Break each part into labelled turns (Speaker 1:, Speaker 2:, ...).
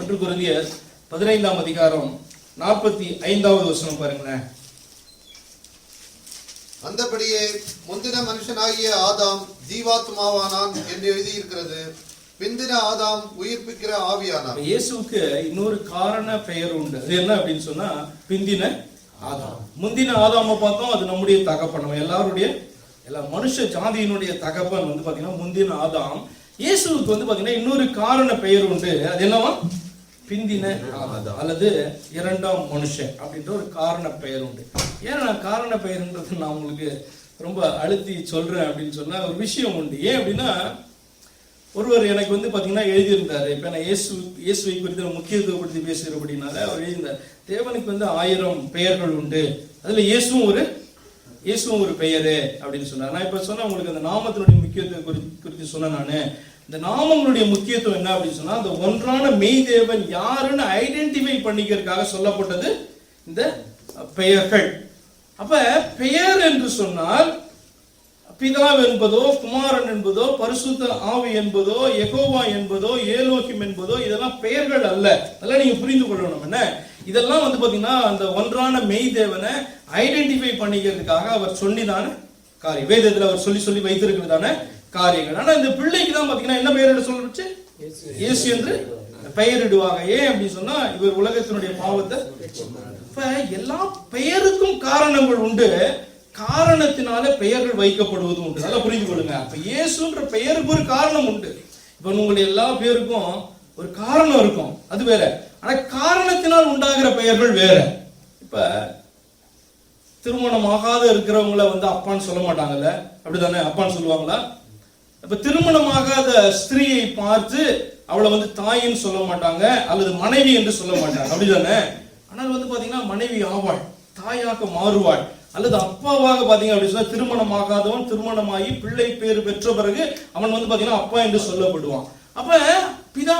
Speaker 1: ஒன்று குருந்தியர் பதினைந்தாம் அதிகாரம் நாற்பத்தி ஐந்தாவது வசனம் பாருங்களேன்.
Speaker 2: அந்தபடியே முந்தின மனுஷனாகிய ஆதாம் ஜீவாத்மாவானான் என்று எழுதியிருக்கிறது. பிந்தின ஆதாம் உயிர்ப்பிக்கிற ஆவியானான்.
Speaker 1: அப்ப இயேசுவுக்கு இன்னொரு காரண பெயர் உண்டு. அது என்ன அப்படின்னு சொன்னா பிந்தின ஆதாம். முந்தின ஆதாம பார்த்தோம் அது நம்முடைய தகப்பன். நம்ம எல்லாருடைய எல்லா மனுஷ ஜாதியினுடைய தகப்பன் வந்து பாத்தீங்கன்னா முந்தின ஆதாம் இயேசுவுக்கு வந்து பாத்தீங்கன்னா இன்னொரு காரண பெயர் உண்டு. அது என்னவா? பிந்தின அல்லது இரண்டாம் மனுஷன் அப்படின்ற ஒரு காரண பெயர் உண்டு. ஏன் காரண பெயர்ன்றது நான் உங்களுக்கு ரொம்ப அழுத்தி சொல்றேன் அப்படின்னு சொன்னா ஒரு விஷயம் உண்டு. ஏன் அப்படின்னா ஒருவர் எனக்கு வந்து பாத்தீங்கன்னா எழுதியிருந்தாரு. இப்ப நான் இயேசு இயேசுவை குறித்து நான் முக்கியத்துவப்படுத்தி அப்படின்னால அவர் எழுதியிருந்தார். தேவனுக்கு வந்து ஆயிரம் பெயர்கள் உண்டு. அதுல இயேசுவும் ஒரு இயேசுவும் ஒரு பெயரு அப்படின்னு சொன்னார். நான் இப்ப சொன்ன உங்களுக்கு அந்த நாமத்தினுடைய முக்கியத்துவம் குறி- குறித்து சொன்னேன் நானு. இந்த நாமங்களுடைய முக்கியத்துவம் என்ன அப்படின்னு சொன்னா அந்த ஒன்றான மெய் தேவன் யாருன்னு ஐடென்டிஃபை பண்ணிக்கிறதுக்காக சொல்லப்பட்டது இந்த பெயர்கள். அப்ப பெயர் என்று சொன்னால் பிதாவ் என்பதோ குமாரன் என்பதோ பரிசுத்த ஆவி என்பதோ எகோவா என்பதோ ஏலோகிம் என்பதோ இதெல்லாம் பெயர்கள் அல்ல. அதெல்லாம் நீங்க புரிந்து கொள்ளணும். என்ன? இதெல்லாம் வந்து பாத்தீங்கன்னா அந்த ஒன்றான மெய் தேவனை ஐடென்டிஃபை பண்ணிக்கிறதுக்காக அவர் சொல்லிதான காரியம். வேதத்தில் அவர் சொல்லி சொல்லி வைத்திருக்கிறதான காரியங்கள். ஆனா இந்த பிள்ளைக்கு தான் பாத்தீங்கன்னா என்ன பெயரிட சொல்லுச்சு? இயேசு. என்று பெயரிடுவாங்க. ஏன் அப்படின்னு சொன்னா இவர் உலகத்தினுடைய பாவத்தை இப்ப எல்லா பெயருக்கும் காரணங்கள் உண்டு. காரணத்தினால பெயர்கள் வைக்கப்படுவது உண்டு. நல்லா புரிந்து கொள்ளுங்க. அப்ப இயேசுன்ற பெயருக்கு ஒரு காரணம் உண்டு. இப்ப உங்களுடைய எல்லா பேருக்கும் ஒரு காரணம் இருக்கும். அது வேற. ஆனா காரணத்தினால் உண்டாகிற பெயர்கள் வேற. இப்ப திருமணம் ஆகாத இருக்கிறவங்கள வந்து அப்பான்னு சொல்ல மாட்டாங்கல்ல? அப்படிதானே அப்பான்னு சொல்லுவாங்களா? இப்ப திருமணமாகாத ஸ்திரீயை பார்த்து அவளை வந்து தாயின்னு சொல்ல மாட்டாங்க அல்லது மனைவி என்று சொல்ல மாட்டாங்க. அப்படிதானே? ஆனால் வந்து பாத்தீங்கன்னா மனைவி ஆவாள் தாயாக மாறுவாள் அல்லது அப்பாவாக பாத்தீங்க அப்படின்னு சொன்னா திருமணமாகாதவன் திருமணமாகி பிள்ளை பேர் பெற்ற பிறகு அவன் வந்து பாத்தீங்கன்னா அப்பா என்று சொல்லப்படுவான். அப்ப பிதா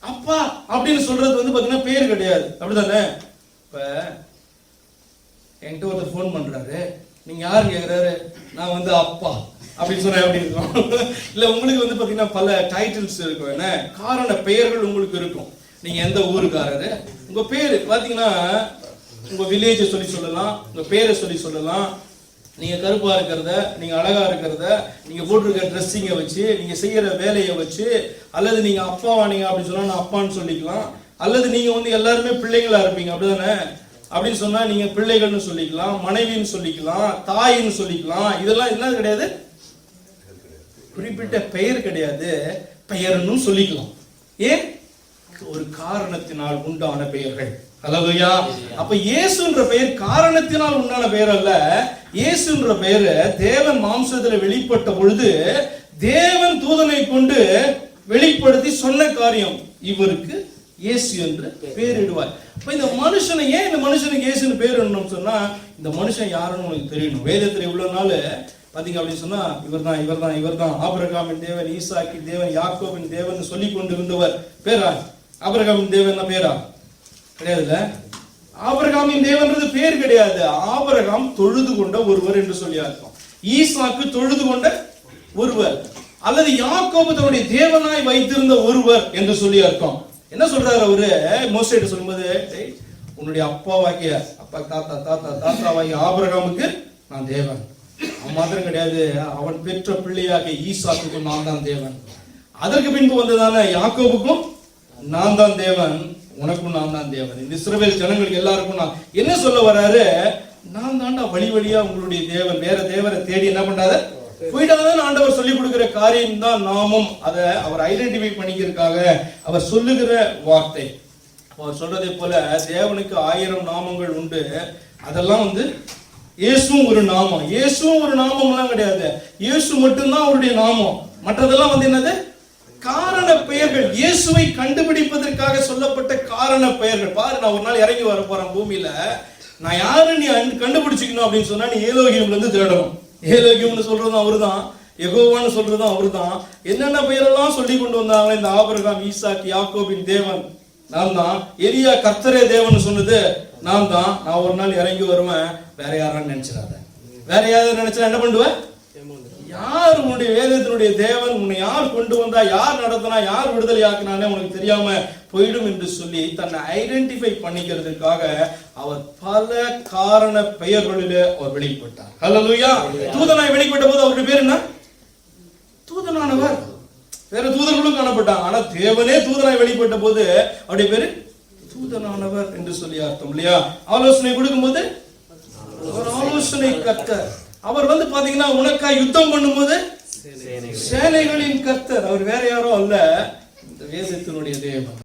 Speaker 1: அப்பா அப்படின்னு சொல்றது வந்து பாத்தீங்கன்னா பேர் கிடையாது. அப்படிதானே? இப்ப என்கிட்ட ஒருத்தர் ஃபோன் பண்றாரு. நீங்க யாரு கேக்குறாரு? நான் வந்து அப்பா. அப்படின்னு சொன்னா எப்படி இருக்கும். இல்ல உங்களுக்கு வந்து பாத்தீங்கன்னா பல டைட்டில்ஸ் இருக்கும். என்ன? காரண பெயர்கள் உங்களுக்கு இருக்கும். நீங்க எந்த ஊருக்காரரு? உங்க பேரு பாத்தீங்கன்னா உங்க வில்லேஜை சொல்லி சொல்லலாம் உங்க பேரை சொல்லி சொல்லலாம். நீங்க கருப்பா இருக்கிறத நீங்க அழகா இருக்கிறத நீங்க போட்டிருக்க ட்ரெஸ்ஸிங்கை வச்சு நீங்க செய்யற வேலையை வச்சு அல்லது நீங்க அப்பா நீங்க அப்படின்னு சொன்னா நான் அப்பான்னு சொல்லிக்கலாம். அல்லது நீங்க வந்து எல்லாருமே பிள்ளைங்களா இருப்பீங்க அப்படிதானே? அப்படின்னு சொன்னா நீங்க பிள்ளைகள்னு சொல்லிக்கலாம் மனைவின்னு சொல்லிக்கலாம் தாயின்னு சொல்லிக்கலாம். இதெல்லாம் என்ன கிடையாது. குறிப்பிட்ட பெயர் கிடையாது. பெயர்னு சொல்லிக்கலாம். ஏன்? ஒரு காரணத்தினால் உண்டான பெயர்கள். ஹalleluya. அப்ப இயேசுன்ற பெயர் காரணத்தினால் உண்டான பெயர் அல்ல. இயேசுன்ற பெயர் தேவன் மாம்சத்துல வெளிப்பட்ட பொழுது தேவன் தூதனை கொண்டு வெளிப்படுத்தி சொன்ன காரியம். இவருக்கு இயேசு என்று பேரிடுவார் அப்ப இந்த மனுஷனை ஏன் இந்த மனுஷனுக்கு இயேசுன்னு பேர் சொன்னா இந்த மனுஷன் யாருன்னு உனக்கு தெரியணும். வேதத்துல இவ்வளவு நாள் பாத்தீங்க அப்படின்னு சொன்னா இவர்தான் இவர்தான் இவர்தான். ஆபிரகாமின் தேவன் ஈசாக்கி தேவன் யாக்கோவின் தேவன் சொல்லி கொண்டு இருந்தவர் பேரா? ஆபிரகாமின் தேவன் பேரா? கிடையாதுல்ல? ஆபிரகாமின் தேவன்றது பேர் கிடையாது. ஆபிரகாம் தொழுது கொண்ட ஒருவர் என்று சொல்லி அர்த்தம். ஈசாக்கு தொழுது கொண்ட ஒருவர். அல்லது யாக்கோபு தன்னுடைய தேவனாய் வைத்திருந்த ஒருவர் என்று சொல்லி அர்த்தம். என்ன சொல்றாரு அவரு? மோசைட்டு சொல்லும்போது உன்னுடைய அப்பாவாகிய அப்பா தாத்தா தாத்தா தாத்தாவாகிய ஆபிரகாமுக்கு நான் தேவன். மாத்திரம் கிடையாது. அவன் பெற்ற பிள்ளையாக ஈசாக்குக்கும் நான் தான் தேவன். அதற்கு பின்பு வந்ததான யாக்கோவுக்கும் நான் தான் தேவன். உனக்கும் நான் தான் தேவன். இந்த இஸ்ரவேல் ஜனங்களுக்கு எல்லாருக்கும் நான் என்ன சொல்ல வராரு? நான் தாண்டா வழி வழியா உங்களுடைய தேவன். வேற தேவரை தேடி என்ன பண்ணாத? போயிட்டாதான் ஆண்டவர் சொல்லி கொடுக்கிற காரியம் தான் நாமும். அதை அவர் ஐடென்டிஃபை பண்ணிக்கிறதுக்காக அவர் சொல்லுகிற வார்த்தை. அவர் சொல்றதை போல தேவனுக்கு ஆயிரம் நாமங்கள் உண்டு. அதெல்லாம் வந்து இயேசுவும் ஒரு நாமம். இயேசுவும் ஒரு நாமம்லாம் கிடையாது. இயேசு மட்டும்தான் அவருடைய நாமம். மற்றதெல்லாம் வந்து என்னது? காரண பெயர்கள். இயேசுவை கண்டுபிடிப்பதற்காக சொல்லப்பட்ட காரண பெயர்கள். பாரு நான் ஒரு நாள் இறங்கி வர போறேன் பூமியில. நான் யாரு நீ கண்டுபிடிச்சிக்கணும் அப்படின்னு சொன்னா நீ ஏலோகியம்ல இருந்து தேடணும். ஏலோகியம்னு சொல்றதும் அவருதான். எகோவான்னு சொல்றதும் அவர்தான். என்னென்ன பெயரெல்லாம் சொல்லி கொண்டு வந்தாங்களே இந்த ஆபிரகாம் ஈசாக் யாக்கோபின் தேவன். நான் தான் எரியா கர்த்தரே தேவன் சொன்னது நான் தான் நான் ஒரு நாள் இறங்கி வருவேன். வேற யாரான்னு நினைச்சிடாத. வேற யாராவது நினைச்சா என்ன பண்ணுவேன் யார் உன்னுடைய வேதத்தினுடைய தேவன்? உன்னை யார் கொண்டு வந்தா யார் நடத்தினா யார் விடுதலை ஆக்கினானே உனக்கு தெரியாம போயிடும் என்று சொல்லி தன்னை ஐடென்டிஃபை பண்ணிக்கிறதுக்காக அவர் பல காரண பெயர்களிலே அவர் வெளிப்பட்டார். ஹalleluya தூதனாய் வெளிப்பட்ட போது அவருடைய பேர் என்ன? தூதனானவர். வேற தூதர்களும் காணப்பட்டாங்க. ஆனா தேவனே தூதனாய் வெளிப்பட்ட போது அவருடைய பேரு தூதனானவர் என்று சொல்லி அர்த்தம் இல்லையா? ஆலோசனை கொடுக்கும்போது அவர் ஆலோசனை கர்த்தர். அவர் வந்து பாத்தீங்கன்னா உனக்காய் யுத்தம் பண்ணும்போது சேனைகளின் கர்த்தர். அவர் வேற யாரோ அல்ல இந்த வேதத்தினுடைய தேவன்.